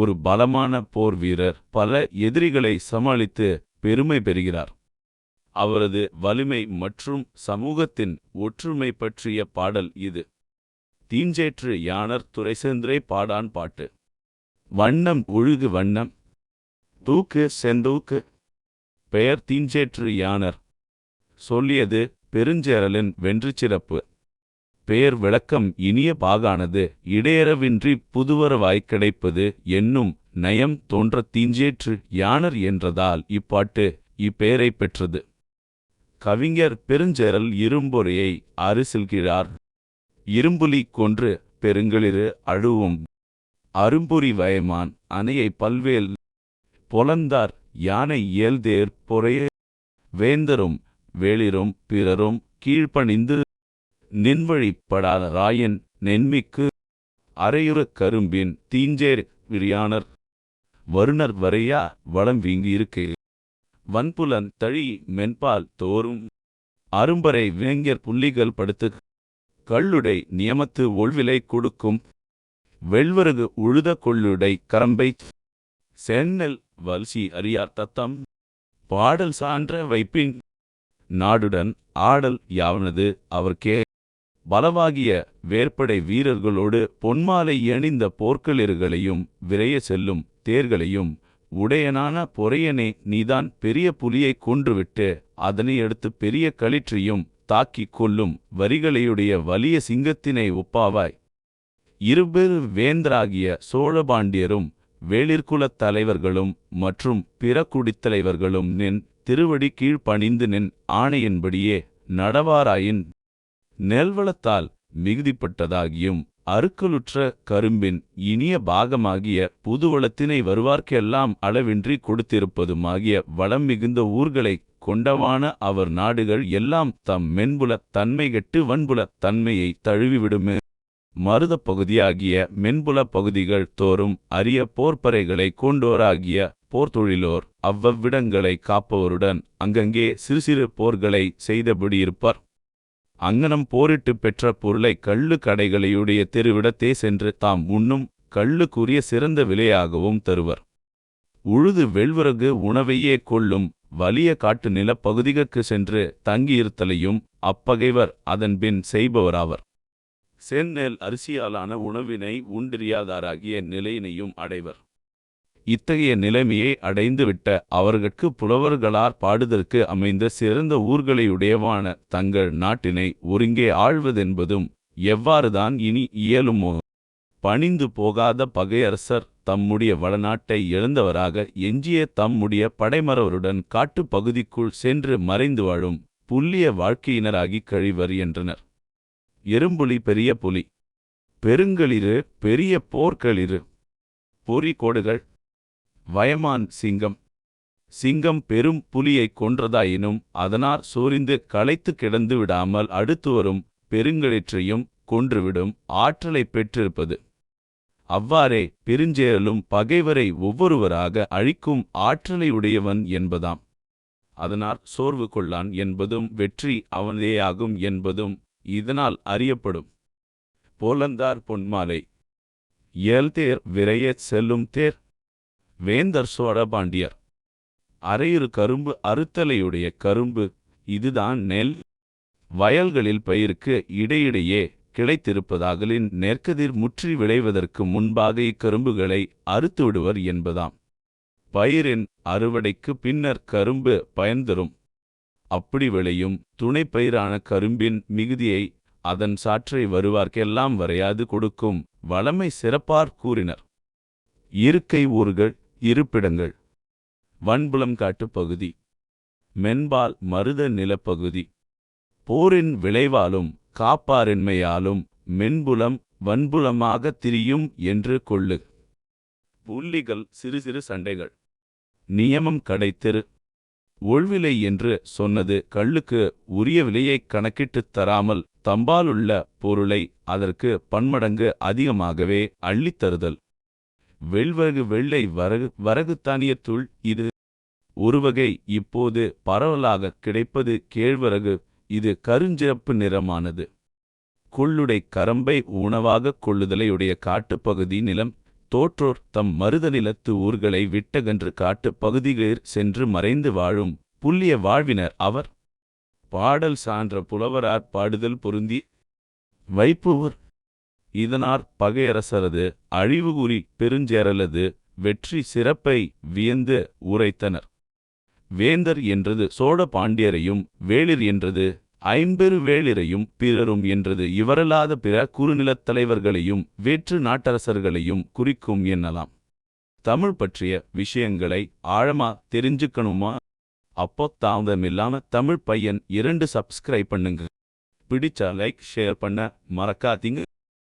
ஒரு பலமான போர் வீரர் பல எதிரிகளை சமாளித்து பெருமை பெறுகிறார். அவரது வலிமை மற்றும் சமூகத்தின் ஒற்றுமை பற்றிய பாடல் இது. தீஞ்சேற்று யானர் துரைசேந்திரை பாடான் பாட்டு. வண்ணம் ஒழுகு வண்ணம். தூக்கு செந்தூக்கு. பெயர் தீஞ்சேற்று யானர். சொல்லியது பெருஞ்சேரலின் வென்று சிறப்பு. பெயர் விளக்கம் இனிய பாகானது. இடையறவின்றி புதுவரவாய்க் கிடைப்பது என்னும் நயம் தோன்றத் தீஞ்சேற்று யானர் என்றதால் இப்பாட்டு இப்பெயரைப் பெற்றது. கவிஞர் பெருஞ்சேரல் இரும்பொறையை அரிசில்கிறார் இரும்புலி கொன்று பெருங்களிரு அழுவும். அரும்புரி வயமான் அணையை பல்வேல் பொலந்தார். யானை இயல்தேர் பொறைய வேந்தரும் வேளிரும் பிறரும் கீழ்ப்பணிந்து நின்வழிப்படாத ராயன் நென்மிக்கு அரையுறக் கரும்பின் தீஞ்சேர் விரியானர். வருணர் வரையா வளம் வீங்கி வன்புலன் தழி மென்பால் தோறும் அரும்பரை வேங்கர் புள்ளிகள் படுத்து கள்ளுடை நியமத்து ஒழ்விலை கொடுக்கும். வெள்வரகு உழுத கொள்ளுடை கரம்பை சென்னல் வல்சி அறியார் தத்தம். பாடல் சான்ற வைப்பின் நாடுடன் ஆடல் யாவனது அவர்க்கே. பலவாகிய வேற்படை வீரர்களோடு பொன்மாலை அணிந்த போர்க்களிர்களையும் விரைய செல்லும் தேர்களையும் உடையனான பொறையனே நீதான் பெரிய புலியைக் கொன்றுவிட்டு அதனை அடுத்து பெரிய களிற்றையும் தாக்கிக் கொல்லும் வரிகளையுடைய வலிய சிங்கத்தினை ஒப்பாவாய். இருபெரு வேந்தராகிய சோழபாண்டியரும் வேளிர்குலத் தலைவர்களும் மற்றும் பிற குடித்தலைவர்களும் நின் திருவடி கீழ் பணிந்து நின் ஆணையின்படியே நடவாராயின் நெல்வளத்தால் மிகுதிப்பட்டதாகியும் அருக்கலுற்ற கரும்பின் இனிய பாகமாகிய புதுவளத்தினை வருவார்க்கெல்லாம் அளவின்றி கொடுத்திருப்பதுமாகிய வளம் மிகுந்த ஊர்களைக் கொண்டவான அவர் நாடுகள் எல்லாம் தம் மென்புலத் தன்மை கெட்டு வன்புலத் தன்மையை தழுவிவிடுமே. மருதப் பகுதியாகிய மென்புலப் பகுதிகள் தோறும் அரிய போர்ப்பறைகளை கொண்டோராகிய போர்த்தொழிலோர் அவ்வவ்விடங்களை காப்பவருடன் அங்கங்கே சிறு சிறு போர்களை செய்தபடியிருப்பார் அங்ஙனம் போரிட்டு பெற்ற பொருளை கள்ளு கடைகளையுடைய தெருவிடத்தே சென்று தாம் உண்ணும் கள்ளுக்குரிய சிறந்த விலையாகவும் தருவர். உழுது வெள்வரகு உணவையே கொள்ளும் வலிய காட்டு நிலப்பகுதிகற்கு சென்று தங்கியிருத்தலையும் அப்பகைவர் அதன்பின் செய்பவராவர். செந்நெல் அரிசியாலான உணவினை உண்டிரியாதாராகிய நிலையினையும் அடைவர். இத்தகைய நிலைமையை அடைந்துவிட்ட அவர்கட்கு புலவர்களார் பாடுதற்கு அமைந்த சிறந்த ஊர்களையுடையவான தங்கள் நாட்டினை ஒருங்கே ஆழ்வதென்பதும் எவ்வாறுதான் இனி இயலுமோ? பணிந்து போகாத பகையரசர் தம்முடைய வளநாட்டை இழந்தவராக எஞ்சிய தம்முடைய படைமறவருடன் காட்டுப் பகுதிக்குள் சென்று மறைந்து வாழும் புல்லிய வாழ்க்கையினராகிக் கழிவர் என்றனர். எறும்புலி பெரிய புலி. பெருங்களிரு பெரிய போர்க்களிரு பொறி கோடுகள். வயமான் சிங்கம். சிங்கம் பெரும் புலியைக் கொன்றதாயினும் அதனார் சோரிந்து களைத்து கிடந்து விடாமல் அடுத்து வரும் பெருங்களிற்றையும் கொன்றுவிடும் ஆற்றலைப் பெற்றிருப்பது. அவ்வாறே பெருஞ்சேரலும் பகைவரை ஒவ்வொருவராக அழிக்கும் ஆற்றலை உடையவன் என்பதாம். அதனார் சோர்வு கொள்ளான் என்பதும் வெற்றி அவனேயாகும் என்பதும் இதனால் அறியப்படும். போலந்தார் பொன்மாலை. ஏல்தேர் விரையச் செல்லும் தேர் வேந்தர் சோழபாண்டியர் அரையிறு கரும்பு அறுத்தலையுடைய கரும்பு இதுதான் நெல். வயல்களில் பயிருக்கு இடையிடையே கிடைத்திருப்பதாகலின் நெற்கதிர் முற்றி விளைவதற்கு முன்பாக இக்கரும்புகளை அறுத்துவிடுவர் என்பதாம். பயிரின் அறுவடைக்கு பின்னர் கரும்பு பயன்தரும். அப்படி விளையும் துணைப்பயிரான கரும்பின் மிகுதியை அதன் சாற்றை வருவார்க்கெல்லாம் வரையாது கொடுக்கும் வளமை சிறப்பார் கூறினர். இருக்கை ஊர்கள் இருப்பிடங்கள். வன்புலம் காட்டுப் பகுதி. மென்பால் மருத நிலப்பகுதி போரின் விளைவாலும் காப்பாரின்மையாலும் மென்புலம் வன்புலமாகத் திரியும் என்று கொள்ளு. புள்ளிகள் சிறு சிறு சண்டைகள். நியமம் கடைத்தெரு. ஒழ்விலை என்று சொன்னது கள்ளுக்கு உரிய விலையைக் கணக்கிட்டுத் தராமல் தம்பாலுள்ள பொருளை அதற்கு பன்மடங்கு அதிகமாகவே அள்ளித் தருதல். வெள்வரகு வெள்ளை வரகு வரகுத்தானியத்துள் இது. ஒருவகை இப்போது பரவலாக கிடைப்பது கேழ்வரகு இது கருஞ்சிறப்பு நிறமானது. கொள்ளுடை கரம்பை உணவாகக் கொள்ளுதலையுடைய காட்டுப்பகுதி நிலம் தோற்றோர் தம் மருத நிலத்து ஊர்களை விட்டகன்று காட்டுப்பகுதிகளில் சென்று மறைந்து வாழும் புல்லிய வாழ்வினர் அவர். பாடல் சான்ற புலவரார் பாடுதல் பொருந்தி. வைப்புவர் இதனார் பகையரசரது அழிவுகுறி பெருஞ்சேரலது வெற்றி சிறப்பை வியந்து உரைத்தனர். வேந்தர் என்றது சோழ பாண்டியரையும் வேளிர் என்றது ஐம்பெரு வேளிரையும் பிறரும் என்றது இவரல்லாத பிற குறுநிலத் தலைவர்களையும் வேற்று நாட்டரசர்களையும் குறிக்கும் என்னலாம். தமிழ் பற்றிய விஷயங்களை ஆழமா தெரிஞ்சுக்கணுமா? அப்போ தாமதமில்லாம தமிழ் பையன் இரண்டு சப்ஸ்கிரைப் பண்ணுங்க. பிடிச்சா லைக் ஷேர் பண்ண மறக்காதீங்க.